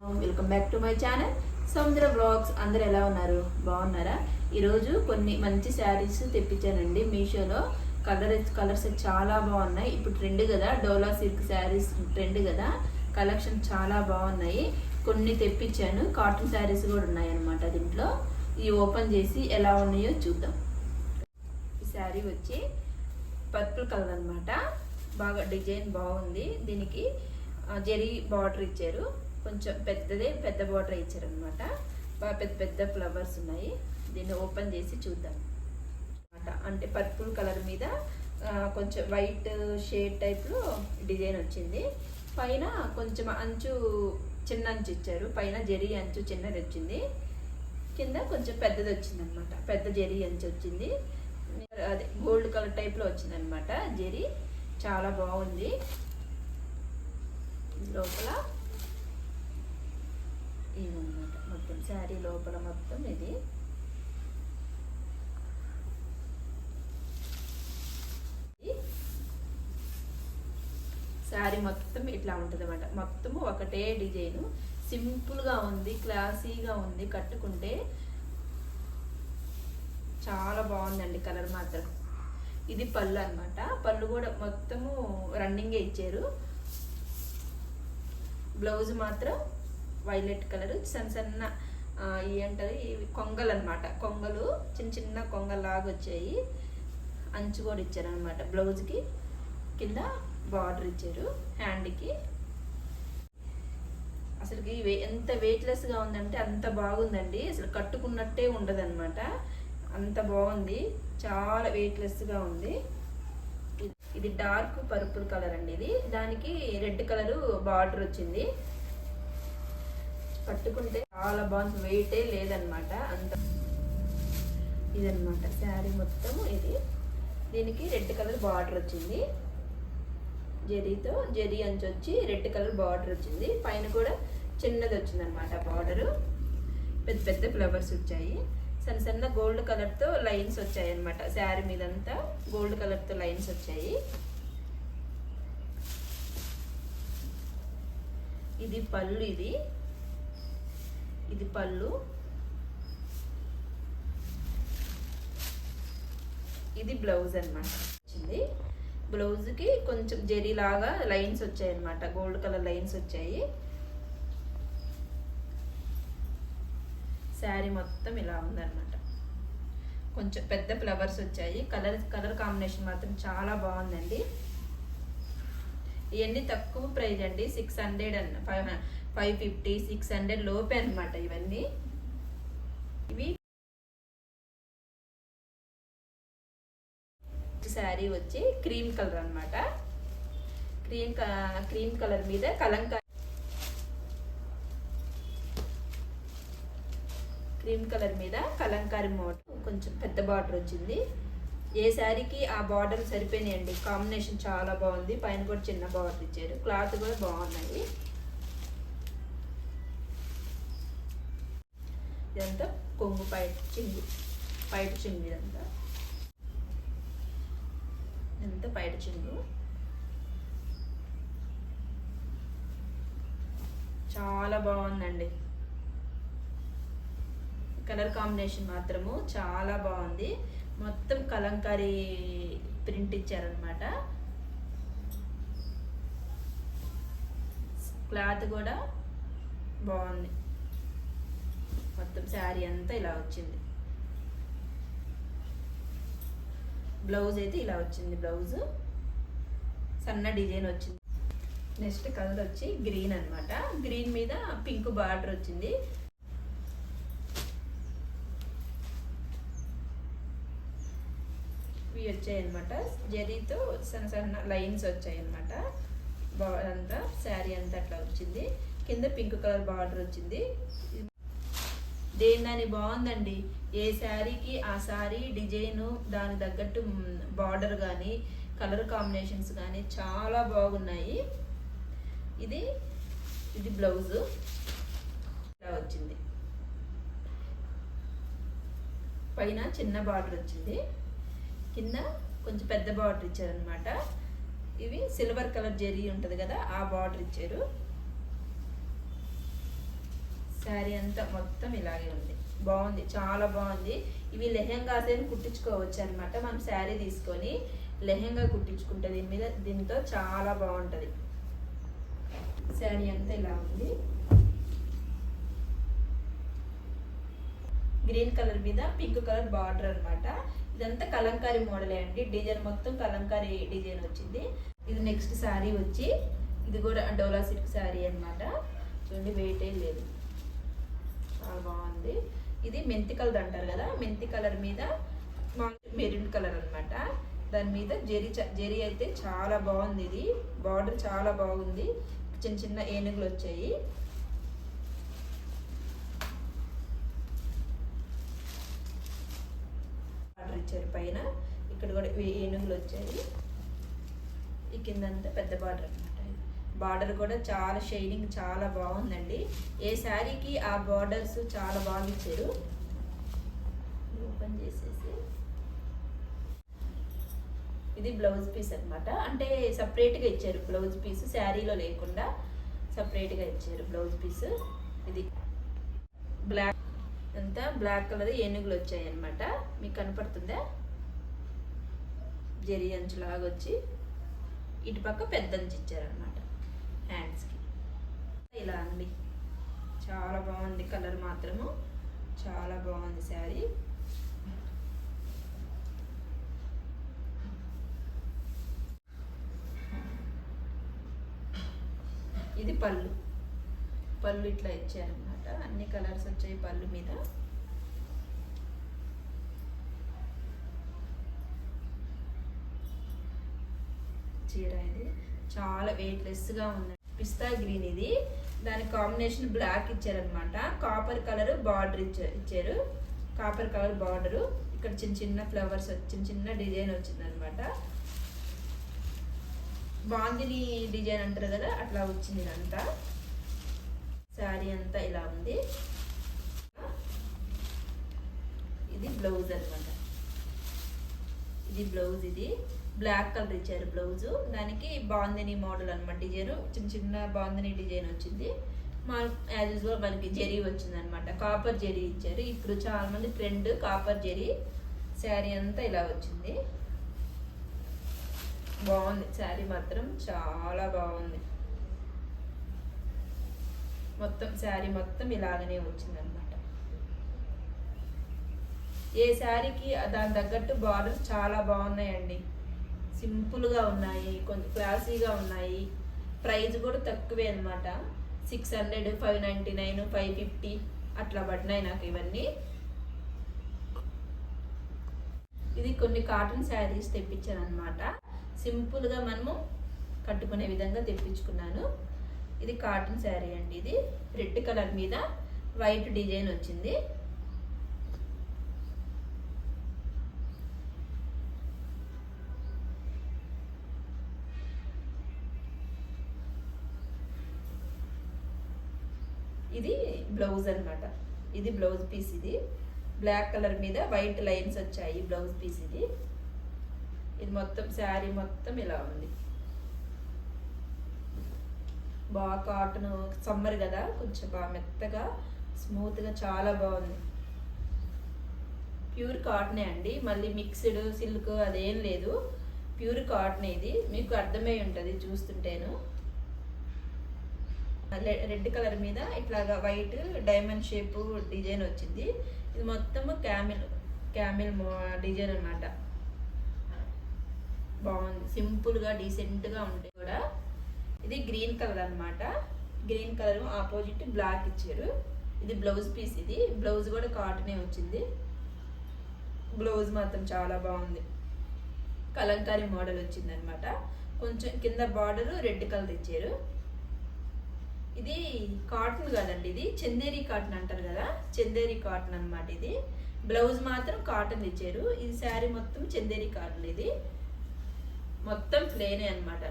Welcome back to my channel Samudra blogs అందరు ఎలా ఉన్నారు? బాగున్నారా? ఈరోజు కొన్ని మంచి శారీస్ తెప్పించానండి మీషోలో. కలర్ కలర్స్ చాలా బాగున్నాయి. ఇప్పుడు ట్రెండ్ కదా డోలా సిల్క్ శారీస్ ట్రెండ్ కదా. కలెక్షన్ చాలా బాగున్నాయి. కొన్ని తెప్పించాను. కాటన్ శారీస్ కూడా ఉన్నాయి అనమాట దీంట్లో. ఇవి ఓపెన్ చేసి ఎలా ఉన్నాయో చూద్దాం. ఈ శారీ వచ్చి పర్పుల్ కలర్ అనమాట బాగా డిజైన్ బాగుంది. దీనికి ఆ, జరీ బార్డర్ ఇచ్చారు. కొంచెం పెద్దదే పెద్ద బార్డర్ ఇచ్చారనమాట బాగా పెద్ద పెద్ద ఫ్లవర్స్ ఉన్నాయి. దీన్ని ఓపెన్ చేసి చూద్దాం. అనమాట అంటే పర్పుల్ కలర్ మీద కొంచెం వైట్ షేడ్ టైప్లో డిజైన్ వచ్చింది. పైన కొంచెం అంచు చిన్న అంచు ఇచ్చారు. పైన జరీ అంచు చిన్నది వచ్చింది. కింద కొంచెం పెద్దది వచ్చింది అనమాట పెద్ద జరీ అంచు వచ్చింది. అదే గోల్డ్ కలర్ టైప్లో వచ్చింది అనమాట జరీ. చాలా బాగుంది. లోపల ఇదన్నమాట మొత్తం శారీ లోపల మొత్తం ఇది. శారీ మొత్తం ఇట్లా ఉంటుంది అనమాట మొత్తము ఒకటే డిజైన్. సింపుల్గా ఉంది క్లాసీగా ఉంది కట్టుకుంటే చాలా బాగుందండి కలర్ మాత్రం. ఇది పళ్ళు అన్నమాట. పళ్ళు కూడా మొత్తము రన్నింగే ఇచ్చారు. బ్లౌజ్ మాత్రం వైలెట్ కలర్ సన్న సన్న ఏంటది ఇవి కొంగలు అనమాట కొంగలు చిన్న చిన్న కొంగలాగా వచ్చాయి. అంచు కూడా ఇచ్చారనమాట బ్లౌజ్కి కింద బార్డర్ ఇచ్చారు హ్యాండ్కి. అసలుకి వే- ఎంత వెయిట్లెస్గా ఉందంటే అంత బాగుందండి. అసలు కట్టుకున్నట్టే ఉండదన్నమాట. అంత బాగుంది. చాలా వెయిట్లెస్గా ఉంది. ఇది- ఇది డార్క్ పర్పుల్ కలర్ అండి ఇది. దానికి రెడ్ కలర్ బార్డర్ వచ్చింది. పట్టుకుంటే చాలా బాగుంది. వెయిటే లేదనమాట అంత ఇదన్నమాట. శారీ మొత్తం ఇది. దీనికి రెడ్ కలర్ బార్డర్ వచ్చింది. జరీతో జరీ అంచు వచ్చి రెడ్ కలర్ బార్డర్ వచ్చింది. పైన కూడా చిన్నది వచ్చింది అనమాట బార్డరు. పెద్ద పెద్ద ఫ్లవర్స్ వచ్చాయి. సన్న సన్న గోల్డ్ కలర్తో లైన్స్ వచ్చాయి అనమాట శారీ మీదంతా గోల్డ్ కలర్తో లైన్స్ వచ్చాయి. ఇది పళ్ళు ఇది. ఇది పళ్ళు. ఇది బ్లౌజ్ అనమాట వచ్చింది. బ్లౌజ్కి కొంచెం జెరీ లాగా లైన్స్ వచ్చాయి అనమాట గోల్డ్ కలర్ లైన్స్ వచ్చాయి. శారీ మొత్తం ఇలా ఉందన్నమాట. కొంచెం పెద్ద ఫ్లవర్స్ వచ్చాయి. కలర్ కలర్ కాంబినేషన్ మాత్రం చాలా బాగుందండి. ఇవన్నీ తక్కువ ప్రైజ్ అండి. సిక్స్ హండ్రెడ్ అన్న five five fifty six hundred లోపే అనమాట ఇవన్నీ. ఇవి శారీ వచ్చి క్రీమ్ కలర్ అనమాట క్రీమ్ క్రీమ్ కలర్ మీద కలంకారీ క్రీమ్ కలర్ మీద కలంకారీ మోడల్. కొంచెం పెద్ద బార్డర్ వచ్చింది. ఏ శారీకి ఆ బార్డర్ సరిపోయినాయండి? కాంబినేషన్ చాలా బాగుంది. పైన కూడా చిన్న బార్డర్ ఇచ్చారు. క్లాత్ కూడా బాగున్నాయి. ఇదంతా కొంగు పైపు చింగు పైపు చింగు ఇదంతా. ఇదంతా పైట చింగు చాలా బాగుందండి. కలర్ కాంబినేషన్ మాత్రము చాలా బాగుంది. మొత్తం కలంకారీ ప్రింట్ ఇచ్చారనమాట క్లాత్ కూడా బాగుంది. మొత్తం శారీ అంతా ఇలా వచ్చింది. బ్లౌజ్ అయితే ఇలా వచ్చింది బ్లౌజ్. సన్న డిజైన్ వచ్చింది. నెక్స్ట్ కలర్ వచ్చి గ్రీన్ అనమాట గ్రీన్ మీద పింక్ బార్డర్ వచ్చింది. ఇవి వచ్చాయి అనమాట జరీతో సన్న సన్న లైన్స్ వచ్చాయి అనమాట అంతా శారీ అంతా అట్లా వచ్చింది. కింద పింక్ కలర్ బార్డర్ వచ్చింది. దేని బాగుందండి. ఏ శారీకి ఆ శారీ డిజైను దాని తగ్గట్టు బార్డర్ కానీ కలర్ కాంబినేషన్స్ కానీ చాలా బాగున్నాయి. ఇది ఇది బ్లౌజు. ఇలా వచ్చింది. పైన చిన్న బార్డర్ వచ్చింది. కింద కొంచెం పెద్ద బార్డర్ ఇచ్చారనమాట ఇవి సిల్వర్ కలర్ జెరీ ఉంటుంది కదా ఆ బార్డర్ ఇచ్చారు. శారీ అంతా మొత్తం ఇలాగే ఉంది. బాగుంది. చాలా బాగుంది. ఇవి లెహెంగాస్ అని కుట్టించుకోవచ్చు అనమాట మనం శారీ తీసుకొని లెహెంగా కుట్టించుకుంటే దీని మీద దీంతో చాలా బాగుంటుంది. శారీ అంతా ఇలా ఉంది. గ్రీన్ కలర్ మీద పింక్ కలర్ బార్డర్ అనమాట ఇదంతా కలంకారీ మోడలే అండి. డిజైన్ మొత్తం కలంకారీ డిజైన్ వచ్చింది. ఇది నెక్స్ట్ శారీ వచ్చి ఇది కూడా డోలా సిల్క్ శారీ అన్నమాట. చూడండి వెయిట్ ఏం లేదు. చాలా బాగుంది. ఇది మెంతి కలర్ అంటారు కదా మెంతి కలర్ మీద మెరూన్ కలర్ అన్నమాట. దాని మీద జెరీ చ- జెరీ అయితే చాలా బాగుంది ఇది. బార్డర్ చాలా బాగుంది. చిన్న చిన్న ఏనుగులు వచ్చాయి. ఆర్డర్ ఇచ్చారు పైన. ఇక్కడ కూడా ఏనుగులు వచ్చాయి. ఈ కిందంతా పెద్ద బార్డర్ అనమాట బార్డర్ కూడా చాలా షైనింగ్ చాలా బాగుందండి. ఏ శారీకి ఆ బార్డర్స్ చాలా బాగా ఇచ్చారు. ఓపెన్ చేసేసి. ఇది బ్లౌజ్ పీస్ అనమాట అంటే సపరేట్గా ఇచ్చారు బ్లౌజ్ పీస్ శారీలో లేకుండా సపరేట్గా ఇచ్చారు బ్లౌజ్ పీస్. ఇది బ్లాక్ అంతా బ్లాక్ కలర్ ఏనుగులు వచ్చాయి అన్నమాట. మీకు కనపడుతుందా? జరి అంచులాగా వచ్చి ఇటు పక్క పెద్ద అంచు ఇచ్చారనమాట హ్యాండ్స్కి ఇలా అండి. చాలా బాగుంది కలర్ మాత్రము. చాలా బాగుంది శారీ. ఇది పళ్ళు. పళ్ళు ఇట్లా ఇచ్చారనమాట అన్ని కలర్స్ వచ్చాయి పళ్ళు మీద. చీర ఇది. చాలా వెయిట్లెస్గా ఉంది. పిస్తా గ్రీన్ ఇది. దాని కాంబినేషన్ బ్లాక్ ఇచ్చారనమాట కాపర్ కలర్ బార్డర్ ఇచ్చారు ఇచ్చారు. Copper colour border. ఇక్కడ చిన్న చిన్న ఫ్లవర్స్ చిన్న చిన్న డిజైన్ వచ్చిందనమాట బాందిని డిజైన్ అంటారు కదా అట్లా వచ్చింది ఇదంతా. శారీ అంతా ఇలా ఉంది. ఇది బ్లౌజ్ అనమాట ఇది బ్లౌజ్ ఇది. బ్లాక్ కలర్ ఇచ్చారు బ్లౌజ్. దానికి బాందిని మోడల్ అనమాట డిజైన్. చిన్న చిన్న బాందిని డిజైన్ వచ్చింది. మా యాజ్ యూజువల్ మనకి జెరీ వచ్చింది అనమాట కాపర్ జెరీ ఇచ్చారు. ఇప్పుడు చాలా మంది ట్రెండ్ కాపర్ జెరీ. శారీ అంతా ఇలా వచ్చింది. బాగుంది. శారీ మాత్రం చాలా బాగుంది. మొత్తం శారీ మొత్తం ఇలాగనే వచ్చిందన్నమాట. ఏ శారీకి దాని తగ్గట్టు బార్డర్ చాలా బాగున్నాయండి. సింపుల్గా ఉన్నాయి కొంచెం క్లాసీగా ఉన్నాయి. ప్రైస్ కూడా తక్కువే అనమాట six hundred five ninety nine five fifty అట్లా పడినాయి నాకు ఇవన్నీ. ఇది కొన్ని కాటన్ శారీస్ తెప్పించాను అనమాట సింపుల్గా మనము కట్టుకునే విధంగా తెప్పించుకున్నాను. ఇది కాటన్ శారీ అండి ఇది. రెడ్ కలర్ మీద వైట్ డిజైన్ వచ్చింది. ఇది బ్లౌజ్ అన్నమాట. ఇది బ్లౌజ్ పీస్ ఇది. బ్లాక్ కలర్ మీద వైట్ లైన్స్ వచ్చాయి బ్లౌజ్ పీస్ ఇది. ఇది మొత్తం శారీ మొత్తం ఇలా ఉంది. బాగా కాటన్ సమ్మర్ కదా కొంచెం బాగా మెత్తగా స్మూత్గా చాలా బాగుంది. ప్యూర్ కాటనే అండి. మళ్ళీ మిక్స్డ్ సిల్క్ అదేం లేదు. ప్యూర్ కాటన్ ఇది. మీకు అర్థమై ఉంటుంది చూస్తుంటేను. రెడ్ కలర్ మీద ఇట్లాగా వైట్ డైమండ్ షేప్ డిజైన్ వచ్చింది. ఇది మొత్తము క్యామిల్ క్యామిల్ డిజైన్ అన్నమాట. బాగుంది. సింపుల్గా డీసెంట్గా ఉంటుంది కూడా. ఇది గ్రీన్ కలర్ అన్నమాట. గ్రీన్ కలర్ ఆపోజిట్ బ్లాక్ ఇచ్చారు. ఇది బ్లౌజ్ పీస్ ఇది. బ్లౌజ్ కూడా కాటనే వచ్చింది. బ్లౌజ్ మాత్రం చాలా బాగుంది. కలంకారీ మోడల్ వచ్చింది అనమాట కొంచెం కింద బార్డరు రెడ్ కలర్ ఇచ్చారు. ఇది కాటన్ కదండి ఇది. చందేరి కాటన్ అంటారు కదా? చందేరి కాటన్ అన్నమాట ఇది. బ్లౌజ్ మాత్రం కాటన్ ఇచ్చారు. ఇది శారీ మొత్తం చందేరి కాటన్ ఇది. మొత్తం ప్లేనే అనమాట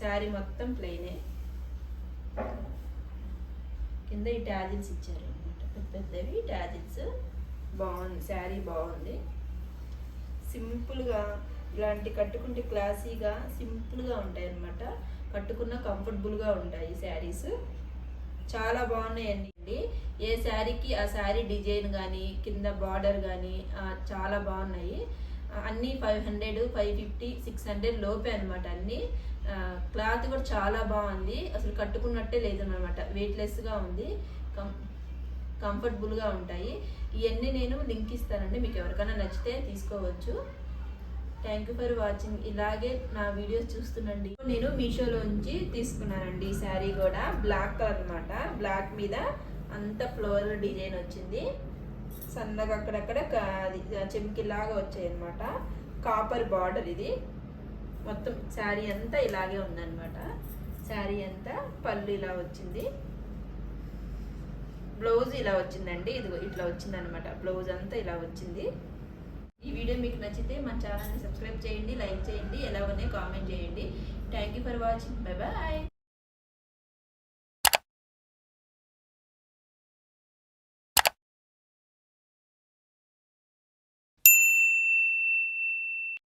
శారీ మొత్తం ప్లేనే కింద ఈ ట్యాజిల్స్ ఇచ్చారు అనమాట పెద్ద పెద్దవి ట్యాజిల్స్ బాగుంది. శారీ బాగుంది. సింపుల్గా ఇలాంటి కట్టుకుంటే క్లాసీగా సింపుల్గా ఉంటాయి అనమాట కట్టుకున్న కంఫర్టబుల్గా ఉంటాయి శారీస్. చాలా బాగున్నాయండి. ఏ శారీకి ఆ శారీ డిజైన్ కానీ కింద బార్డర్ కానీ చాలా బాగున్నాయి. అన్నీ five hundred five fifty six hundred లోపే అనమాట అన్నీ. క్లాత్ కూడా చాలా బాగుంది. అసలు కట్టుకున్నట్టే లేదనమాట వెయిట్లెస్గా ఉంది. కం కంఫర్టబుల్గా ఉంటాయి. ఇవన్నీ నేను లింక్ ఇస్తానండి. మీకు ఎవరికైనా నచ్చితే తీసుకోవచ్చు. థ్యాంక్ యూ ఫర్ వాచింగ్ ఇలాగే నా వీడియోస్ చూస్తుండండి. నేను మీషోలోంచి తీసుకున్నానండి ఈ శారీ కూడా. బ్లాక్ కలర్ అనమాట బ్లాక్ మీద అంత ఫ్లోరల్ డిజైన్ వచ్చింది. సన్నగా అక్కడక్కడ క- అది వచ్చాయి అనమాట కాపర్ బార్డర్ ఇది. మొత్తం శారీ అంతా ఇలాగే ఉందన్నమాట. శారీ అంతా పళ్ళు ఇలా వచ్చింది. బ్లౌజ్ ఇలా వచ్చిందండి. ఇది ఇట్లా వచ్చిందనమాట బ్లౌజ్ అంతా ఇలా వచ్చింది. ఈ వీడియో మీకు నచ్చితే మా ఛానల్ని సబ్స్క్రైబ్ చేయండి లైక్ చేయండి ఎలా ఉన్నాయి కామెంట్ చేయండి. Thank you for watching bye bye